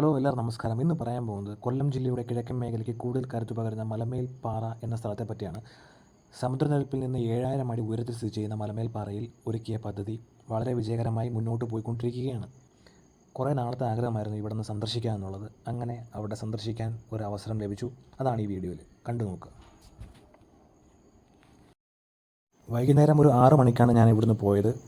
Hello എല്ലാവർക്കും നമസ്കാരം. ഇന്ന് പറയാൻ പോകുന്നത് കൊല്ലം ജില്ലയുടെ കിഴക്കൻ മേഖലയ്ക്ക് കൂടുതൽ കരുത്തു പകരുന്ന മലമേൽ പാറ എന്ന സ്ഥലത്തെ പറ്റിയാണ്. സമുദ്രനിരപ്പിൽ നിന്ന് ഏഴായിരം അടി ഉയരത്തിൽ സ്ഥിതി ചെയ്യുന്ന മലമേൽ പാറയിൽ ഒരുക്കിയ പദ്ധതി വളരെ വിജയകരമായി മുന്നോട്ട് പോയിക്കൊണ്ടിരിക്കുകയാണ്. കുറേ നാളത്തെ ആഗ്രഹമായിരുന്നു ഇവിടെ നിന്ന് സന്ദർശിക്കുക എന്നുള്ളത്. അങ്ങനെ അവിടെ സന്ദർശിക്കാൻ ഒരു അവസരം ലഭിച്ചു. അതാണ് ഈ വീഡിയോയിൽ. കണ്ടു നോക്കുക. വൈകുന്നേരം ഒരു ആറ് മണിക്കാണ് ഞാൻ ഇവിടുന്ന് പോയത്.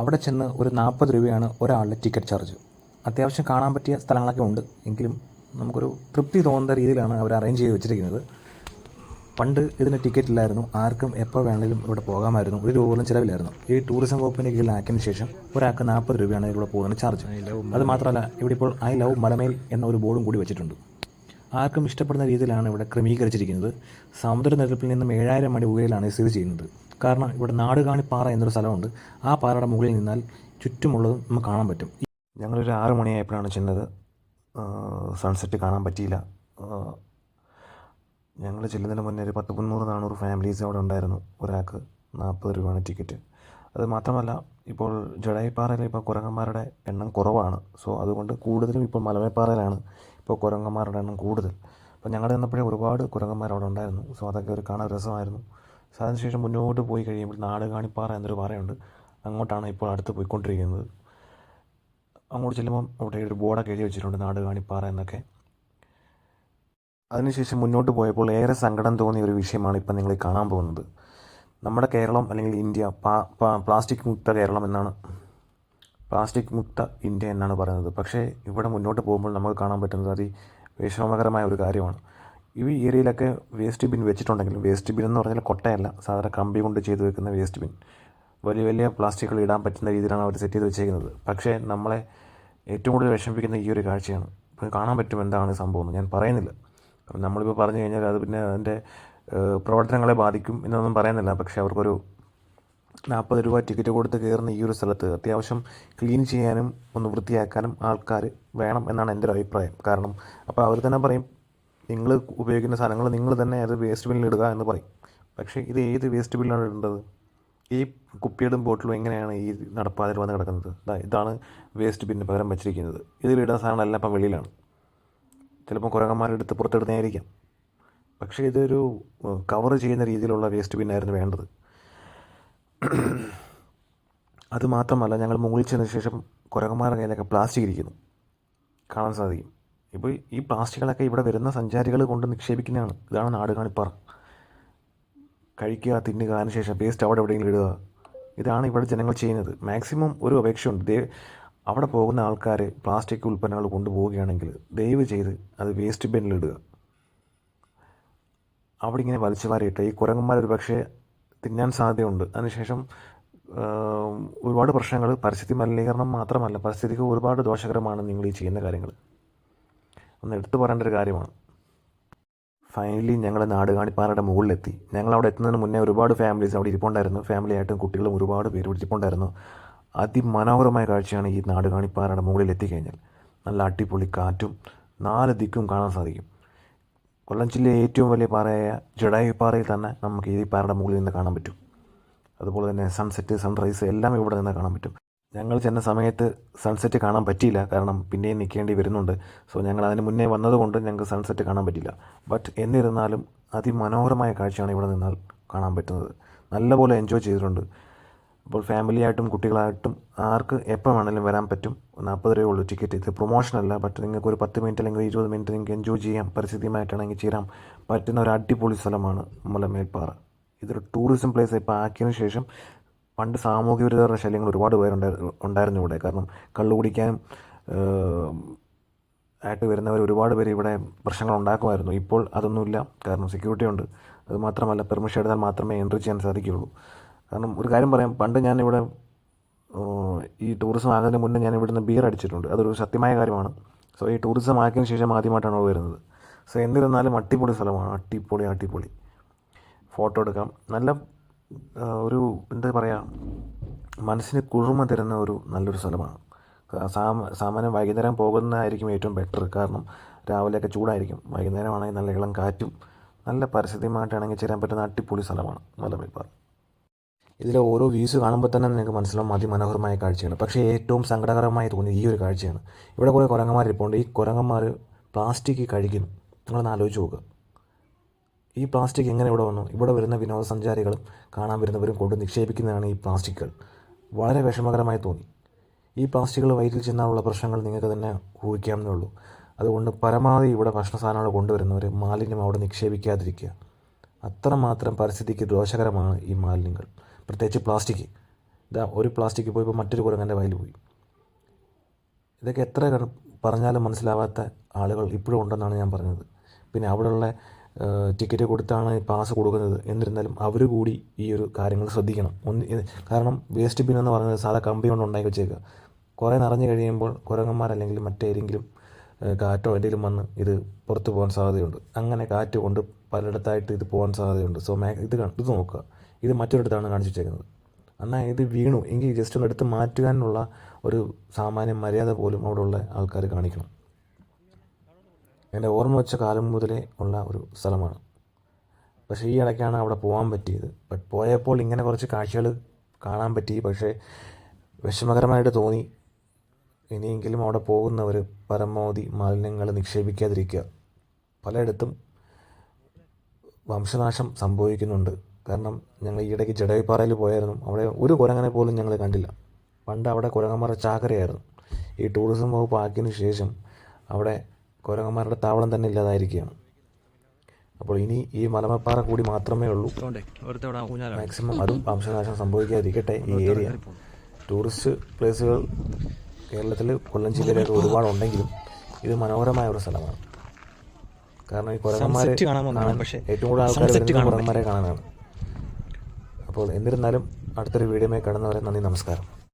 അവിടെ ചെന്ന് ഒരു നാൽപ്പത് രൂപയാണ് ഒരാളുടെ ടിക്കറ്റ് ചാർജ്. അത്യാവശ്യം കാണാൻ പറ്റിയ സ്ഥലങ്ങളൊക്കെ ഉണ്ട്. എങ്കിലും നമുക്കൊരു തൃപ്തി തോന്നുന്ന രീതിയിലാണ് അവർ അറേഞ്ച് ചെയ്ത് വെച്ചിരിക്കുന്നത്. പണ്ട് ഇതിന് ടിക്കറ്റ് ഇല്ലായിരുന്നു. ആർക്കും എപ്പോൾ വേണമെങ്കിലും ഇവിടെ പോകാമായിരുന്നു. ഒരു രൂപ പോലും ചിലവില്ലായിരുന്നു. ഈ ടൂറിസം വകുപ്പിന്റെ കീഴിലാക്കിയതിന് ശേഷം ഒരാൾക്ക് നാൽപ്പത് രൂപയാണ് ഇവിടെ പോകുന്ന ചാർജ് അത് മാത്രമല്ല ഇവിടെ ഇപ്പോൾ ഐ ലവ് മലമേൽ എന്ന ഒരു ബോർഡും കൂടി വെച്ചിട്ടുണ്ട്. ആർക്കും ഇഷ്ടപ്പെടുന്ന രീതിയിലാണ് ഇവിടെ ക്രമീകരിച്ചിരിക്കുന്നത്. സമുദ്രനിരപ്പിൽ നിന്നും ഏഴായിരം മണി ഉയരയിലാണ് സ്ഥിതി ചെയ്യുന്നത്. കാരണം ഇവിടെ നാടുകാണിപ്പാറ എന്നൊരു സ്ഥലമുണ്ട്. ആ പാറയുടെ മുകളിൽ നിന്നാൽ ചുറ്റുമുള്ളതും നമുക്ക് കാണാൻ പറ്റും. ഞങ്ങളൊരു ആറ് മണിയായപ്പോഴാണ് ചെന്നത്. സൺസെറ്റ് കാണാൻ പറ്റിയില്ല. ഞങ്ങൾ ചെല്ലുന്നതിന് മുന്നേ ഒരു പത്ത് മുന്നൂറ് നാനൂറ് ഫാമിലീസ് അവിടെ ഉണ്ടായിരുന്നു. ഒരാൾക്ക് നാൽപ്പത് രൂപയാണ് ടിക്കറ്റ് അത് മാത്രമല്ല ഇപ്പോൾ ജഡായിപ്പാറയിൽ ഇപ്പോൾ കുരങ്ങന്മാരുടെ എണ്ണം കുറവാണ്. സോ അതുകൊണ്ട് കൂടുതലും ഇപ്പോൾ മലമേപ്പാറയിലാണ് ഇപ്പോൾ കുരങ്ങന്മാരുടെ എണ്ണം കൂടുതൽ. അപ്പോൾ ഞങ്ങൾ ചെന്നപ്പോഴേ ഒരുപാട് കുരങ്ങന്മാർ അവിടെ ഉണ്ടായിരുന്നു. സോ അതൊക്കെ ഒരു കാണാൻ രസമായിരുന്നു. അതിനുശേഷം മുന്നോട്ട് പോയി കഴിയുമ്പോൾ നാടുകാണിപ്പാറ എന്നൊരു പാറയുണ്ട്. അങ്ങോട്ടാണ് ഇപ്പോൾ അടുത്ത് പോയിക്കൊണ്ടിരിക്കുന്നത്. അങ്ങോട്ട് ചെല്ലുമ്പം അവിടെ ഒരു ബോർഡൊക്കെ എഴുതി വെച്ചിട്ടുണ്ട് നാട് കാണിപ്പാറ എന്നൊക്കെ. അതിനുശേഷം മുന്നോട്ട് പോയപ്പോൾ ഏറെ സങ്കടം തോന്നിയ ഒരു വിഷയമാണ് ഇപ്പം നിങ്ങൾ കാണാൻ പോകുന്നത്. നമ്മുടെ കേരളം അല്ലെങ്കിൽ ഇന്ത്യ പ്ലാസ്റ്റിക് മുക്ത കേരളം എന്നാണ് പ്ലാസ്റ്റിക് മുക്ത ഇന്ത്യ എന്നാണ് പറയുന്നത്. പക്ഷേ ഇവിടെ മുന്നോട്ട് പോകുമ്പോൾ നമുക്ക് കാണാൻ പറ്റുന്നത് അതി വിഷമകരമായ ഒരു കാര്യമാണ്. ഈ ഏരിയയിലൊക്കെ വേസ്റ്റ് ബിൻ വെച്ചിട്ടുണ്ടെങ്കിലും വേസ്റ്റ് ബിൻ എന്ന് പറഞ്ഞാൽ കൊട്ടയല്ല സാധാരണ കമ്പി കൊണ്ട് ചെയ്തു വെക്കുന്ന വേസ്റ്റ് ബിൻ. വലിയ വലിയ പ്ലാസ്റ്റിക്കുകൾ ഇടാൻ പറ്റുന്ന രീതിയിലാണ് അവർ സെറ്റ് ചെയ്ത് വെച്ചേക്കുന്നത്. പക്ഷേ നമ്മളെ ഏറ്റവും കൂടുതൽ വിഷമിപ്പിക്കുന്ന ഈ ഒരു കാഴ്ചയാണ്. ഇപ്പം കാണാൻ പറ്റും എന്താണ് സംഭവം ഞാൻ പറയുന്നില്ല. അപ്പം നമ്മളിപ്പോൾ പറഞ്ഞു കഴിഞ്ഞാൽ അത് പിന്നെ അതിന്റെ പ്രവർത്തനങ്ങളെ ബാധിക്കും എന്നൊന്നും പറയുന്നില്ല. പക്ഷേ അവർക്കൊരു നാൽപ്പത് രൂപ ടിക്കറ്റ് കൊടുത്ത് കയറുന്ന ഈ ഒരു സ്ഥലത്ത് അത്യാവശ്യം ക്ലീൻ ചെയ്യാനും ഒന്ന് വൃത്തിയാക്കാനും ആൾക്കാർ വേണം എന്നാണ് എന്റെ ഒരു അഭിപ്രായം. കാരണം അപ്പോൾ അവർ തന്നെ പറയും നിങ്ങൾ ഉപയോഗിക്കുന്ന സാധനങ്ങൾ നിങ്ങൾ തന്നെ അത് വേസ്റ്റ് ബില്ലിൽ ഇടുക എന്ന് പറയും. പക്ഷേ ഇത് ഏത് വേസ്റ്റ് ബില്ലാണ് ഇടേണ്ടത്? ഈ കുപ്പിയുടെ ബോട്ടിലും എങ്ങനെയാണ് ഈ നടപ്പാതിൽ വന്ന് കിടക്കുന്നത്? ഇതാണ് വേസ്റ്റ് ബിന്നിന് പകരം വെച്ചിരിക്കുന്നത്. ഇതിലിടുന്ന സാധനങ്ങളെല്ലാം ഇപ്പം വെളിയിലാണ്. ചിലപ്പോൾ കുരങ്ങന്മാരെടുത്ത് പുറത്തെടുത്തായിരിക്കാം പക്ഷേ ഇതൊരു കവർ ചെയ്യുന്ന രീതിയിലുള്ള വേസ്റ്റ് ബിന്നായിരുന്നു വേണ്ടത്. അത് മാത്രമല്ല ഞങ്ങൾ മുകളിൽ ശേഷം കുരങ്ങന്മാരുടെ കയ്യിലൊക്കെ പ്ലാസ്റ്റിക് ഇരിക്കുന്നു. കാണാൻ സാധിക്കും. ഇപ്പോൾ ഈ പ്ലാസ്റ്റിക്കുകളൊക്കെ ഇവിടെ വരുന്ന സഞ്ചാരികൾ കൊണ്ട് നിക്ഷേപിക്കുന്നതാണ്. ഇതാണ് നാട് കാണിപ്പാറ കഴിക്കുക തിന്നുക അതിനുശേഷം വേസ്റ്റ് അവിടെ എവിടെയെങ്കിലും ഇടുക. ഇതാണ് ഇവിടെ ജനങ്ങൾ ചെയ്യുന്നത്. മാക്സിമം ഒരു അപേക്ഷയുണ്ട്. ദേ അവിടെ പോകുന്ന ആൾക്കാർ പ്ലാസ്റ്റിക് ഉൽപ്പന്നങ്ങൾ കൊണ്ടുപോവുകയാണെങ്കിൽ ദയവ് ചെയ്ത് അത് വേസ്റ്റ് ബിന്നിലിടുക അവിടെ ഇങ്ങനെ വലിച്ചു വാരിയിട്ട് ഈ കുരങ്ങന്മാർ ഒരു പക്ഷേ തിന്നാൻ സാധ്യതയുണ്ട്. അതിനുശേഷം ഒരുപാട് പ്രശ്നങ്ങൾ പരിസ്ഥിതി മലിനീകരണം മാത്രമല്ല പരിസ്ഥിതിക്ക് ഒരുപാട് ദോഷകരമാണ് നിങ്ങൾ ഈ ചെയ്യുന്ന കാര്യങ്ങൾ. ഒന്ന് എടുത്തു പറയേണ്ട ഒരു കാര്യമാണ്. ഫൈനലി ഞങ്ങൾ നാടുകാണിപ്പാറയുടെ മുകളിലെത്തി. ഞങ്ങൾ അവിടെ എത്തുന്നതിന് മുന്നേ ഒരുപാട് ഫാമിലീസ് അവിടെ ഇരിപ്പുണ്ടായിരുന്നു. ഫാമിലിയായിട്ടും കുട്ടികളും ഒരുപാട് പേര് ഇരിപ്പുണ്ടായിരുന്നു. അതിമനോഹരമായ കാഴ്ചയാണ് ഈ നാടുകാണിപ്പാറയുടെ മുകളിൽ എത്തിക്കഴിഞ്ഞാൽ നല്ല അടിപൊളി കാറ്റും നാല് ദിക്കും കാണാൻ സാധിക്കും. കൊല്ലം ജില്ലയിലെ ഏറ്റവും വലിയ പാറയായ ജഡായു പാറയിൽ തന്നെ നമുക്ക് ഈ പാറയുടെ മുകളിൽ നിന്ന് കാണാൻ പറ്റും. അതുപോലെ തന്നെ സൺസെറ്റ് സൺറൈസ് എല്ലാം ഇവിടെ നിന്ന് കാണാൻ പറ്റും. ഞങ്ങൾ ചെന്ന സമയത്ത് സൺസെറ്റ് കാണാൻ പറ്റിയില്ല. കാരണം പിന്നെയും നിൽക്കേണ്ടി വരുന്നുണ്ട്. സോ ഞങ്ങൾ അതിന് മുന്നേ വന്നതുകൊണ്ട് ഞങ്ങൾക്ക് സൺസെറ്റ് കാണാൻ പറ്റില്ല ബട്ട് എന്നിരുന്നാലും അതിമനോഹരമായ കാഴ്ചയാണ് ഇവിടെ നിന്നാൽ കാണാൻ പറ്റുന്നത്. നല്ലപോലെ എൻജോയ് ചെയ്തിട്ടുണ്ട്. അപ്പോൾ ഫാമിലിയായിട്ടും കുട്ടികളായിട്ടും ആർക്ക് എപ്പോൾ വേണമെങ്കിലും വരാൻ പറ്റും. നാൽപ്പത് രൂപയുള്ളൂ ടിക്കറ്റ് ഇത് പ്രൊമോഷനല്ല ബട്ട് നിങ്ങൾക്ക് ഒരു പത്ത് മിനിറ്റ് അല്ലെങ്കിൽ ഇരുപത് മിനിറ്റ് നിങ്ങൾക്ക് എൻജോയ് ചെയ്യാം. പരിസ്ഥിതിയുമായിട്ടാണെങ്കിൽ ചേരാൻ പറ്റുന്ന ഒരു അടിപൊളി സ്ഥലമാണ് മലമേൽപ്പാറ. ഇതൊരു ടൂറിസം പ്ലേസ് ഇപ്പോൾ ആക്കിയതിനു ശേഷം പണ്ട് സാമൂഹ്യ വിരുദ്ധരുടെ ശല്യങ്ങൾ ഒരുപാട് പേരുണ്ടായിരുന്നു ഉണ്ടായിരുന്നു ഇവിടെ. കാരണം കള്ളു കുടിക്കാനും ആയിട്ട് വരുന്നവർ ഒരുപാട് പേര് ഇവിടെ പ്രശ്നങ്ങൾ ഉണ്ടാക്കുമായിരുന്നു. ഇപ്പോൾ അതൊന്നുമില്ല. കാരണം സെക്യൂരിറ്റി ഉണ്ട്. അത് മാത്രമല്ല പെർമിഷൻ എടുത്താൽ മാത്രമേ എൻട്രി ചെയ്യാൻ സാധിക്കുകയുള്ളൂ. കാരണം ഒരു കാര്യം പറയാം. പണ്ട് ഞാൻ ഞാനിവിടെ ഈ ടൂറിസം ആകുന്നതിന് മുന്നേ ഞാൻ ഇവിടുന്ന് ബിയർ അടിച്ചിട്ടുണ്ട്. അതൊരു സത്യമായ കാര്യമാണ്. സോ ഈ ടൂറിസം ആക്കിയതിന് ശേഷം ആദ്യമായിട്ടാണ് വരുന്നത്. സോ എന്നിരുന്നാലും അട്ടിപ്പൊളി സ്ഥലമാണ്. അട്ടിപ്പൊളി അട്ടിപ്പൊളി ഫോട്ടോ എടുക്കാം. നല്ല ഒരു എന്താ പറയുക മനസ്സിന് കുളിർമ തരുന്ന ഒരു നല്ലൊരു സ്ഥലമാണ്. സാമാന്യം വൈകുന്നേരം പോകുന്നതായിരിക്കും ഏറ്റവും ബെറ്റർ കാരണം രാവിലെയൊക്കെ ചൂടായിരിക്കും. വൈകുന്നേരം ആണെങ്കിൽ നല്ല ഇളം കാറ്റും നല്ല പരിസ്ഥിതിയുമായിട്ടാണെങ്കിൽ ചേരാൻ പറ്റുന്ന അടിപൊളി സ്ഥലമാണ് മലമേപ്പാർ ഇതിലെ ഓരോ വ്യൂസ് കാണുമ്പോൾ തന്നെ നിങ്ങൾക്ക് മനസ്സിലാവും അതിമനോഹരമായ കാഴ്ചയാണ്. പക്ഷേ ഏറ്റവും സങ്കടകരമായി തോന്നിയത് ഈ ഒരു കാഴ്ചയാണ്. ഇവിടെ കുറേ കുരങ്ങന്മാർ ഇരിപ്പുണ്ട് ഈ കുരങ്ങന്മാർ പ്ലാസ്റ്റിക് കഴിക്കുന്നു. നിങ്ങളൊന്ന് ആലോചിച്ച് നോക്കുക ഈ പ്ലാസ്റ്റിക് എങ്ങനെ ഇവിടെ വന്നു? ഇവിടെ വരുന്ന വിനോദസഞ്ചാരികളും കാണാൻ വരുന്നവരും കൊണ്ട് നിക്ഷേപിക്കുന്നതാണ് ഈ പ്ലാസ്റ്റിക്കുകൾ. വളരെ വിഷമകരമായി തോന്നി. ഈ പ്ലാസ്റ്റിക്കുകൾ വയറ്റിൽ ചെന്നാലുള്ള പ്രശ്നങ്ങൾ നിങ്ങൾക്ക് തന്നെ ഊഹിക്കാമെന്നേ ഉള്ളൂ. അതുകൊണ്ട് പരമാവധി ഇവിടെ ഭക്ഷണ സാധനങ്ങൾ കൊണ്ടുവരുന്നവർ മാലിന്യം അവിടെ നിക്ഷേപിക്കാതിരിക്കുക. അത്രമാത്രം പരിസ്ഥിതിക്ക് ദോഷകരമാണ് ഈ മാലിന്യങ്ങൾ. പ്രത്യേകിച്ച് പ്ലാസ്റ്റിക്. ഇതാ ഒരു പ്ലാസ്റ്റിക് പോയി ഇപ്പോൾ മറ്റൊരു കുരങ്ങന്റെ വയലിൽ പോയി. ഇതൊക്കെ എത്ര പറഞ്ഞാലും മനസ്സിലാവാത്ത ആളുകൾ ഇപ്പോഴും ഉണ്ടെന്നാണ് ഞാൻ പറഞ്ഞത്. പിന്നെ അവിടെയുള്ള ടിക്കറ്റ് കൊടുത്താണ് പാസ് കൊടുക്കുന്നത്. എന്നിരുന്നാലും അവർ കൂടി ഈ ഒരു കാര്യങ്ങൾ ശ്രദ്ധിക്കണം. ഒന്ന് കാരണം വേസ്റ്റ് ബിൻ എന്ന് പറയുന്നത് സാധാ കമ്പി കൊണ്ട് ഉണ്ടാക്കി വെച്ചേക്കുക. കുറേ നിറഞ്ഞു കഴിയുമ്പോൾ കുരങ്ങന്മാരല്ലെങ്കിൽ മറ്റേതെങ്കിലും കാറ്റോ എന്തെങ്കിലും വന്ന് ഇത് പുറത്ത് പോകാൻ സാധ്യതയുണ്ട്. അങ്ങനെ കാറ്റ് കൊണ്ട് പലയിടത്തായിട്ട് ഇത് പോകാൻ സാധ്യതയുണ്ട്. സോ മേ ഇത് ഇത് നോക്കുക. ഇത് മറ്റൊരിടത്താണ് കാണിച്ചു വെച്ചേക്കുന്നത്. എന്നാൽ ഇത് വീണു. എങ്കിൽ ജസ്റ്റ് ഒന്ന് എടുത്ത് മാറ്റുവാനുള്ള ഒരു സാമാന്യ മര്യാദ പോലും അവിടെയുള്ള ആൾക്കാർ കാണിക്കണം. എന്റെ ഓർമ്മ വെച്ച കാലം മുതലേ ഉള്ള ഒരു സ്ഥലമാണ്. പക്ഷേ ഈ ഇടയ്ക്കാണ് അവിടെ പോകാൻ പറ്റിയത്. ബട്ട് പോയപ്പോൾ ഇങ്ങനെ കുറച്ച് കാഴ്ചകൾ കാണാൻ പറ്റി. പക്ഷേ വിഷമകരമായിട്ട് തോന്നി. ഇനിയെങ്കിലും അവിടെ പോകുന്നവർ പരമാവധി മാലിന്യങ്ങൾ നിക്ഷേപിക്കാതിരിക്കുക. പലയിടത്തും വംശനാശം സംഭവിക്കുന്നുണ്ട്. കാരണം ഞങ്ങൾ ഈ ഈയിടയ്ക്ക് ജഡവിപ്പാറയിൽ പോയായിരുന്നു. അവിടെ ഒരു കുരങ്ങനെ പോലും ഞങ്ങൾ കണ്ടില്ല. പണ്ട് അവിടെ കുരങ്ങന്മാരുടെ ചാകരയായിരുന്നു. ഈ ടൂറിസം വകുപ്പ് ആക്കിയതിനു ശേഷം അവിടെ കുരങ്ങന്മാരുടെ താവളം തന്നെ ഇല്ലാതായിരിക്കുകയാണ്. അപ്പോൾ ഇനി ഈ മലമപ്പാറ കൂടി മാത്രമേ ഉള്ളൂ. മാക്സിമം അതും വംശനാശം സംഭവിക്കാതിരിക്കട്ടെ. ഈ ഏരിയ. ടൂറിസ്റ്റ് പ്ലേസുകൾ കേരളത്തിൽ കൊല്ലം ജില്ലയിലൊക്കെ ഒരുപാടുണ്ടെങ്കിലും ഇത് മനോഹരമായ ഒരു സ്ഥലമാണ്. കാരണം ഈ കുരങ്ങന്മാരെ ഏറ്റവും കൂടുതൽ ആൾക്കാർ വരുന്നത് കുരങ്ങന്മാരെ കാണാനാണ്. അപ്പോൾ എന്നിരുന്നാലും അടുത്തൊരു വീഡിയോമായി കാണുന്നവരെ നന്ദി നമസ്കാരം.